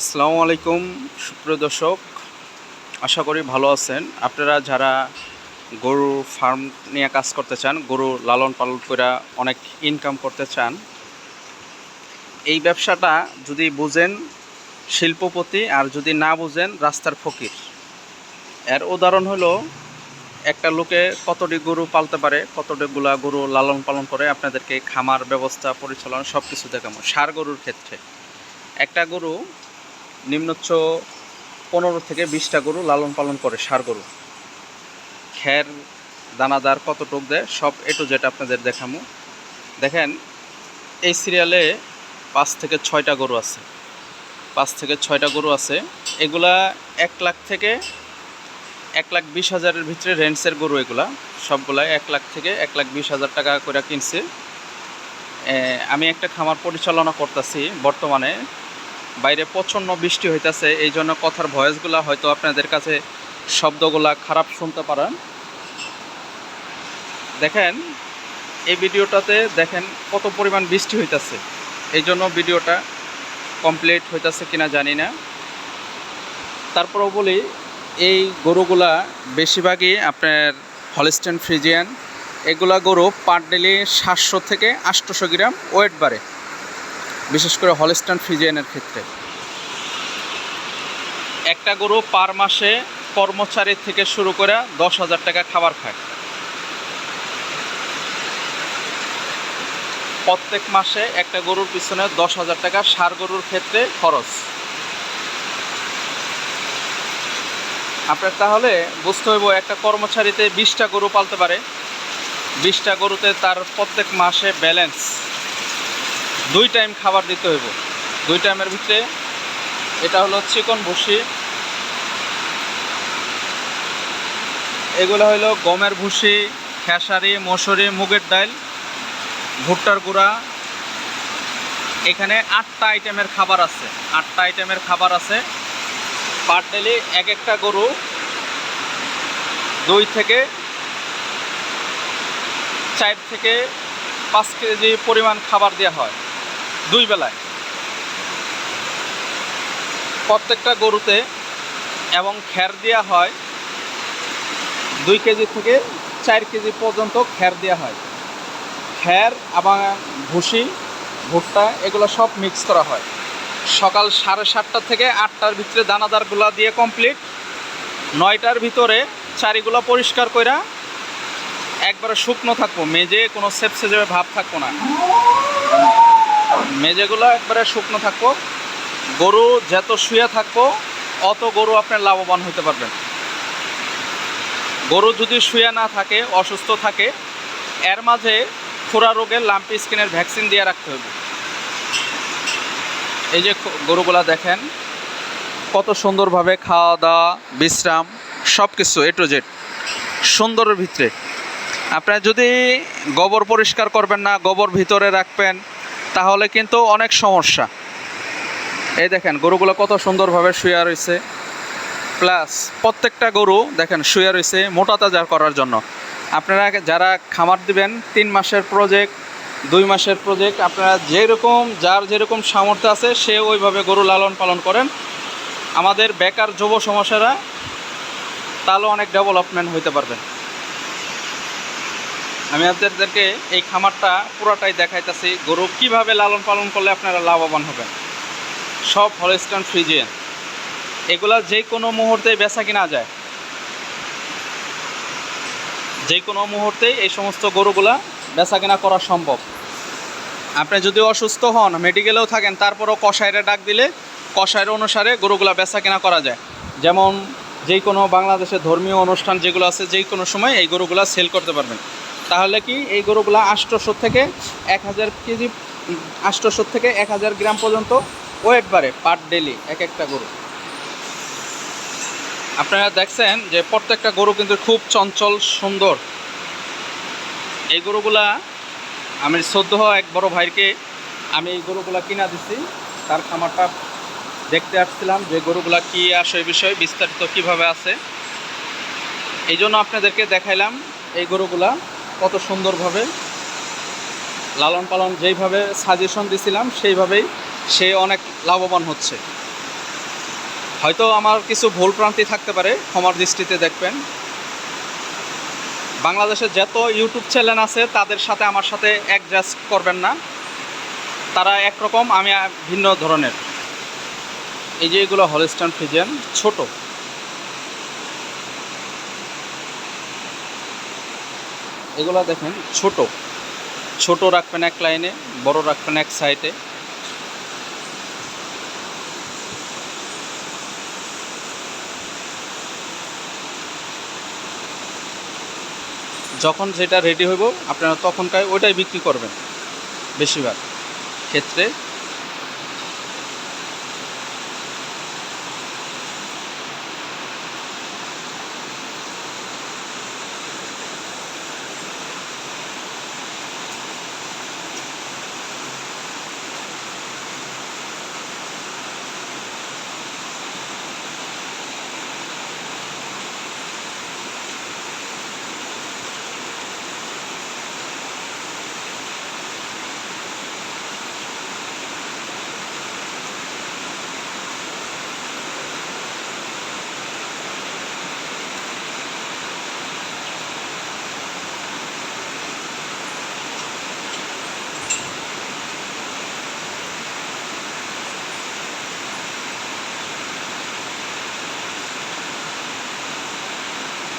আসসালামু আলাইকুম, সুপ্রিয় দর্শক। আশা করি ভালো আছেন। আপনারা যারা গরু ফার্ম নিয়ে কাজ করতে চান, গরু লালন পালন করে অনেক ইনকাম করতে চান, এই ব্যবসাটা যদি বুঝেন শিল্পপতি আর যদি না বুঝেন রাস্তার ফকির। এর উদাহরণ হলো, একটা লোকে কতটি গরু পালতে পারে, কতটিগুলা গরু লালন পালন করে, আপনাদেরকে খামার, ব্যবস্থা, পরিচালনা সব কিছু দেখাবো। সার গরুর ক্ষেত্রে। একটা গরু নিম্নোচ্চ পনেরো থেকে বিশটা গরু লালন পালন করে সার গরু। খ্যার দানাদার কতটুক দেয়, সব এটু যেটা আপনাদের দেখামু। দেখেন, এই সিরিয়ালে পাঁচ থেকে ছয়টা গরু আছে। পাঁচ থেকে ছয়টা গরু আছে। এগুলা এক লাখ থেকে এক লাখ বিশ হাজারের ভিতরে রেন্টসের গরু এগুলা। সবগুলাই এক লাখ থেকে এক লাখ বিশ হাজার টাকা করে কিনছে। আমি একটা খামার পরিচালনা করতেছি বর্তমানে। বাইরে প্রচণ্ড বৃষ্টি হইতাছে, এই জন্য কথার ভয়েসগুলো হয়তো আপনাদের কাছে শব্দগুলা খারাপ শুনতে পারেন। দেখেন, এই ভিডিওটাতে দেখেন কত পরিমাণ বৃষ্টি হইতাছে, এই জন্য ভিডিওটা কমপ্লিট হইতাছে কিনা জানি না। তারপরেও বলি, এই গরুগুলা বেশিরভাগই আপনার হলিস্টেন ফ্রিজিয়ান এগুলা গরু পার ডেলি সাতশো থেকে আটশোশো গ্রাম ওয়েট বাড়ে। বিশেষ করে হলিস্টান ফ্রিজিয়ানের ক্ষেত্রে। একটা গরু পার মাসে কর্মচারী থেকে শুরু করে দশ হাজার টাকা খাবার খায়। প্রত্যেক মাসে একটা গরুর পিছনে দশ হাজার টাকা সার গরুর ক্ষেত্রে খরচ। আপনার তাহলে বুঝতে হইব, একটা কর্মচারীতে বিশটা গরু পালতে পারে। বিশটা গরুতে তার প্রত্যেক মাসে ব্যালেন্স দুই টাইম খাবার দিতে হইব। দুই টাইমের ভিতরে এটা হলো চিকন ভুসি। এগুলো হলো গমের ভুসি, খেসারি, মসুরি, মুগের ডাল, ভুট্টার গুঁড়া। এখানে আটটা আইটেমের খাবার আছে। আটটা আইটেমের খাবার আছে। পার ডেলি এক একটা গরু দুই থেকে চার থেকে পাঁচ কেজি পরিমাণ খাবার দেওয়া হয়। দুই বেলায়। প্রত্যেকটা গরুতে এবং খ্যার দেওয়া হয় দুই কেজি থেকে চার কেজি পর্যন্ত খ্যার দেওয়া হয়। খ্যার এবং ভুসি, ভুট্টা, এগুলো সব মিক্স করা হয়। সকাল সাড়ে সাতটা থেকে আটটার ভিতরে দানাদারগুলা দিয়ে কমপ্লিট নয়টার ভিতরে চারিগুলো পরিষ্কার কইরা একবারে শুকনো থাকব মেজে কোনো সেপসে যাবে ভাব থাকব না। মেজেগুলো একবারে শুকনো থাকব গরু যত শুয়ে থাকব অত গরু আপনার লাভবান হতে পারবেন। গরু যদি শুয়ে না থাকে, অসুস্থ থাকে, এর মাঝে খুরা রোগের লাম্পি স্কিনের ভ্যাকসিন দিয়ে রাখতে হবে। এই যে গরুগুলা দেখেন, কত সুন্দরভাবে খাওয়া দাওয়া বিশ্রাম সব কিছু এ টু জেড সুন্দরের ভিতরে। আপনার যদি গোবর পরিষ্কার করবেন না, গোবর ভিতরে রাখবেন তাহলে কিন্তু অনেক সমস্যা। এই দেখেন, গরুগুলো কত সুন্দরভাবে শুয়ে রয়েছে। প্লাস প্রত্যেকটা গরু দেখেন শুয়ে রয়েছে মোটা তাজা করার জন্য। আপনারা যারা খামার দিবেন, তিন মাসের প্রজেক্ট দুই মাসের প্রজেক্ট আপনারা যেরকম, যার যেরকম সামর্থ্য আছে, সে ওইভাবে গরু লালন পালন করেন। আমাদের বেকার যুব সমস্যারা তাহলে অনেক ডেভেলপমেন্ট হইতে পারবেন আমি আপনাদেরকে এই খামারটা পুরাটাই দেখাইতেছি। গরু কীভাবে লালন পালন করলে আপনারা লাভবান হবেন? সব হলিস্টান ফ্রিজিয়ান। এগুলা যে কোনো মুহূর্তে বেচা কিনা যায়। যে কোনো মুহূর্তে এই সমস্ত গরুগুলা বেচা কিনা করা সম্ভব। আপনি যদি অসুস্থ হন, মেডিকেলেও থাকেন, তারপরও কষাইরে ডাক দিলে কষাইয়ের অনুসারে গরুগুলা বেচা কিনা করা যায়। যেমন যে কোনো বাংলাদেশের ধর্মীয় অনুষ্ঠান যেগুলো আছে, যে কোনো সময় এই গরুগুলা সেল করতে পারবেন। তাহলে কি এই গরুগুলা আষ্টশো থেকে এক হাজার কেজি আষ্টশো থেকে এক হাজার গ্রাম পর্যন্ত ওয়েট বাড়ে পার ডেলি এক একটা গরু। আপনারা দেখছেন যে প্রত্যেকটা গরু কিন্তু খুব চঞ্চল, সুন্দর। এই গরুগুলা আমি সদ্য এক বড় ভাইকে আমি এই গরুগুলা কিনা দিছি। তার খামারটা দেখতে আসছিলাম যে গরুগুলা কি আসে বিষয়ে বিস্তারিত কীভাবে আছে। এই জন্য আপনাদেরকে দেখাইলাম এই গরুগুলা। কত সুন্দরভাবে লালন পালন যেইভাবে সাজেশন দিছিলাম, সেইভাবেই সে অনেক লাভবান হচ্ছে। হয়তো আমার কিছু ভুল প্রান্তি থাকতে পারে, ক্ষমার দৃষ্টিতে দেখবেন। বাংলাদেশের যত ইউটিউব চ্যানেল আছে, তাদের সাথে আমার সাথে অ্যাডজাস্ট করবেন না। তারা একরকম, আমি ভিন্ন ধরনের। এই যে এগুলো হলস্টান ফ্রিজিয়ান ছোট। এগুলো দেখেন, ছোট। ছোট রাখবেন এক লাইনে, বড় রাখবেন এক সাইডে। যখন সেটা রেডি হইব, আপনারা তখনকার ওইটাই বিক্রি করবেন, বেশিরভাগ ক্ষেত্রে।